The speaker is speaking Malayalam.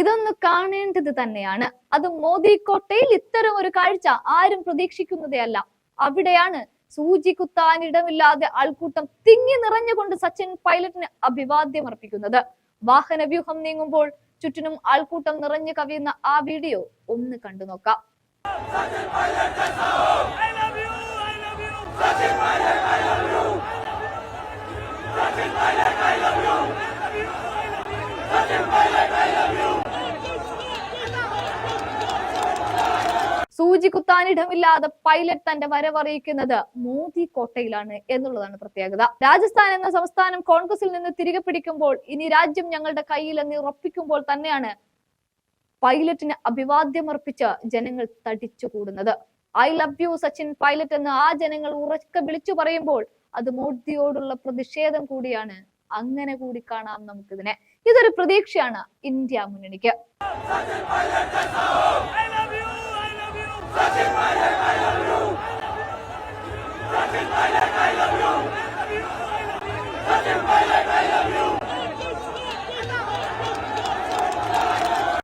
ഇതൊന്ന് കാണേണ്ടത് തന്നെയാണ്. അത് മോദി കോട്ടയിൽ ഇത്തരം ഒരു കാഴ്ച ആരും പ്രതീക്ഷിക്കുന്നതേ അല്ല അവിടെയാണ് സൂചി കുത്താൻ ഇടമില്ലാതെ ആൾക്കൂട്ടം തിങ്ങി നിറഞ്ഞുകൊണ്ട് സച്ചിൻ പൈലറ്റിന് അഭിവാദ്യം അർപ്പിക്കുന്നത് വാഹന വ്യൂഹം നീങ്ങുമ്പോൾ ചുറ്റിനും ആൾക്കൂട്ടം നിറഞ്ഞു കവിയുന്ന ആ വീഡിയോ ഒന്ന് കണ്ടു നോക്കാം. സൂചി കുത്താനിടമില്ലാതെ പൈലറ്റ് തന്റെ വരവറിയിക്കുന്നത് മോദി കോട്ടയിലാണ് എന്നുള്ളതാണ് പ്രത്യേകത. രാജസ്ഥാൻ എന്ന സംസ്ഥാനം കോൺഗ്രസിൽ നിന്ന് തിരികെ പിടിക്കുമ്പോൾ ഇനി രാജ്യം ഞങ്ങളുടെ കയ്യിൽ എന്ന് ഉറപ്പിക്കുമ്പോൾ തന്നെയാണ് പൈലറ്റിന് അഭിവാദ്യമർപ്പിച്ച് ജനങ്ങൾ തടിച്ചുകൂടുന്നത് I love you Sachin Pilot എന്ന് ആ ജനങ്ങൾ ഉറക്കെ വിളിച്ചു പറയുമ്പോൾ അത് മോദിയോടുള്ള പ്രതിഷേധം കൂടിയാണ്. അങ്ങനെ കൂടി കാണാം നമുക്കിതിനെ. ഇതൊരു പ്രതീക്ഷയാണ് ഇന്ത്യ മുന്നണിക്ക്. Nasim Pilot, I love you. Nasim Pilot.